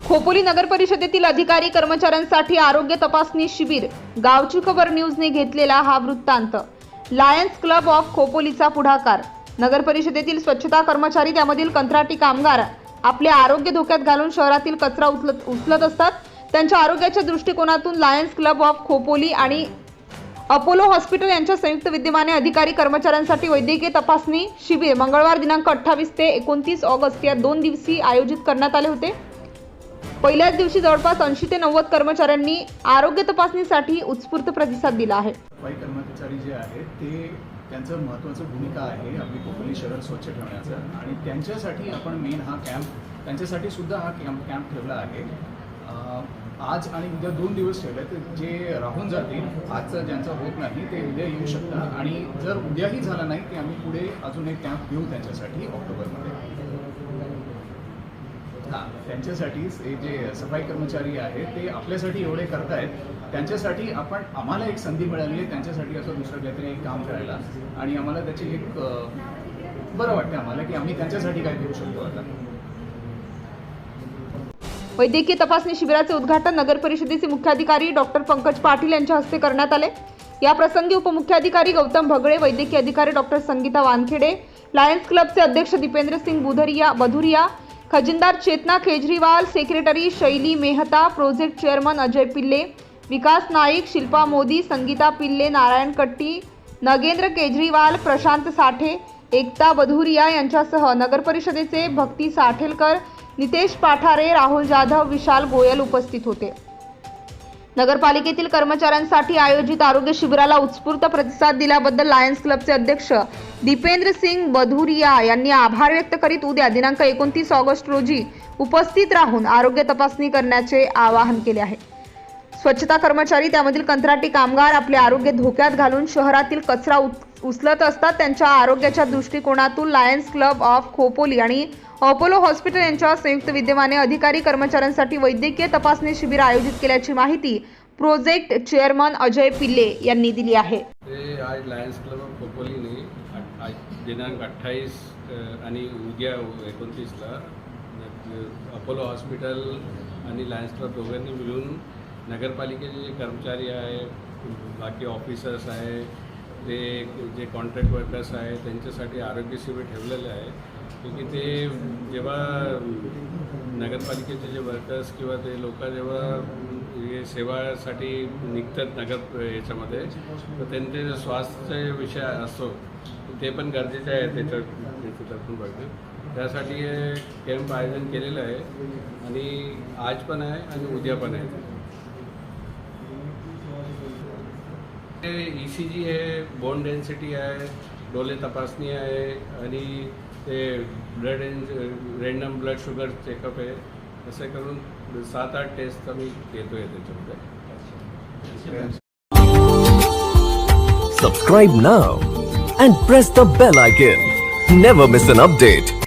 खोपोली नगर परिषदेतील अधिकारी कर्मचाऱ्यांसाठी आरोग्य तपासणी शिबिर. गावची खबर न्यूजने घेतलेला हा वृत्तांत. लायन्स क्लब ऑफ खोपोलीचा पुढाकार. नगर परिषदेतील स्वच्छता कर्मचारी त्यामधील कंत्राटी कामगार आपले आरोग्य धोक्यात घालून शहरातील कचरा उचलत उचलत असतात. त्यांच्या आरोग्याच्या दृष्टिकोनातून लायन्स क्लब ऑफ खोपोली आणि अपोलो हॉस्पिटल यांच्या संयुक्त विद्यमाने अधिकारी कर्मचाऱ्यांसाठी वैद्यकीय तपासणी शिबिर मंगळवार दिनांक अठ्ठावीस ते एकोणतीस ऑगस्ट या दोन दिवशी आयोजित करण्यात आले होते. पहिल्याच दिवशी जवळपास ऐंशी ते नव्वद कर्मचाऱ्यांनी आरोग्य तपासणीसाठी उत्स्फूर्त प्रतिसाद दिला आहे. कर्मचारी जे आहेत ते त्यांचं महत्त्वाचं भूमिका आहे आपली कोकणी शहर स्वच्छ ठेवण्याचं आणि त्यांच्यासाठी आपण मेन हा कॅम्प त्यांच्यासाठी सुद्धा हा कॅम्प कॅम्प ठेवला आहे. आज आणि उद्या दोन दिवस ठेवले जे राहून जातील आजचं ज्यांचा होत नाही ते उद्या येऊ शकतात. आणि जर उद्याही झाला नाही की आम्ही पुढे अजून एक कॅम्प घेऊ त्यांच्यासाठी ऑक्टोबरमध्ये. हां त्यांच्यासाठीच हे जे सफाई कर्मचारी आहेत ते आपल्यासाठी एवढे करतायत. त्यांच्यासाठी आपण आम्हाला एक संधी मिळाली आहे त्यांच्यासाठी असं दुसरं काहीतरी एक काम करायला. आणि आम्हाला त्याची एक बरं वाटतं आम्हाला की आम्ही त्यांच्यासाठी काय करू शकतो आता. वैद्यकीय तपासणी शिबिराचे उद्घाटन नगर परिषदेचे मुख्याधिकारी डॉक्टर पंकज पाटील यांच्या हस्ते करण्यात आले. या प्रसंगी उपमुख्याधिकारी गौतम भगळे वैद्यकीय अधिकारी डॉक्टर संगीता वानखेडे लायन्स क्लबचे अध्यक्ष दीपेंद्र सिंग बुधरिया बधुरिया खजिनदार Chetna Kejriwal secretary Shaili Mehta project chairman Ajay पिल्ले विकास नाईक शिल्पा मोदी संगीता पिल्ले नारायण कट्टी नगेंद्र केजरीवाल प्रशांत साठे एकता बधुरिया यांच्यासह नगरपरिषदेचे भक्ती साठेलकर नितेश पाठारे राहुल जाधव विशाल गोयल उपस्थित होते. नगरपालिकेतील कर्मचाऱ्यांसाठी आयोजित आरोग्य शिबिराला उत्स्फूर्त प्रतिसाद दिल्याबद्दल लायन्स क्लबचे अध्यक्ष दीपेंद्र सिंग बधुरिया यांनी आभार व्यक्त करीत उद्या दिनांक एकोणतीस ऑगस्ट रोजी उपस्थित राहून आरोग्य तपासणी करण्याचे आवाहन केले आहे. स्वच्छता कर्मचारी त्यामधील कंत्राटी कामगार आपले आरोग्य धोक्यात घालून शहरातील कचरा उत् उचलत असतात. त्यांच्या आरोग्याच्या दृष्टिकोनातून लायन्स क्लब ऑफ खोपोली आणि अपोलो हॉस्पिटल यांच्या संयुक्त विद्यमाने अधिकारी कर्मचाऱ्यांसाठी वैद्यकीय तपासणी शिबिर आयोजित केल्याची माहिती प्रोजेक्ट चेअरमन अजय पिल्ले यांनी दिली आहे. ते आज लायन्स क्लब ऑफ खोपोलीने दिनांक अठ्ठावीस आणि उद्या एकोणतीसला अपोलो हॉस्पिटल आणि लायन्स क्लब दोघांनी मिळून नगरपालिकेचे जे कर्मचारी आहे बाकी ऑफिसर्स आहे ते जे कॉन्ट्रॅक्ट वर्कर्स आहे त्यांच्यासाठी आरोग्य शिबिर ठेवलेले आहे की ते जेव्हा नगरपालिकेचे जे वर्कर्स किंवा ते लोक जेव्हा हे सेवासाठी निघतात नगर याच्यामध्ये तर त्यांचे जे स्वास्थ्य विषय असतो ते पण गरजेचे आहे त्याच्या त्याच्यातून बघणं त्यासाठी हे कॅम्प आयोजन केलेलं आहे आणि आज पण आहे आणि उद्या पण आहे. ई सी जी आहे बोन डेन्सिटी आहे डोले तपासणी आहे आणि ते blood random blood sugar checkup आहे असं करून सात आठ टेस्ट आम्ही घेतो आहे त्याच्यामध्ये and press the bell icon. Never miss an update.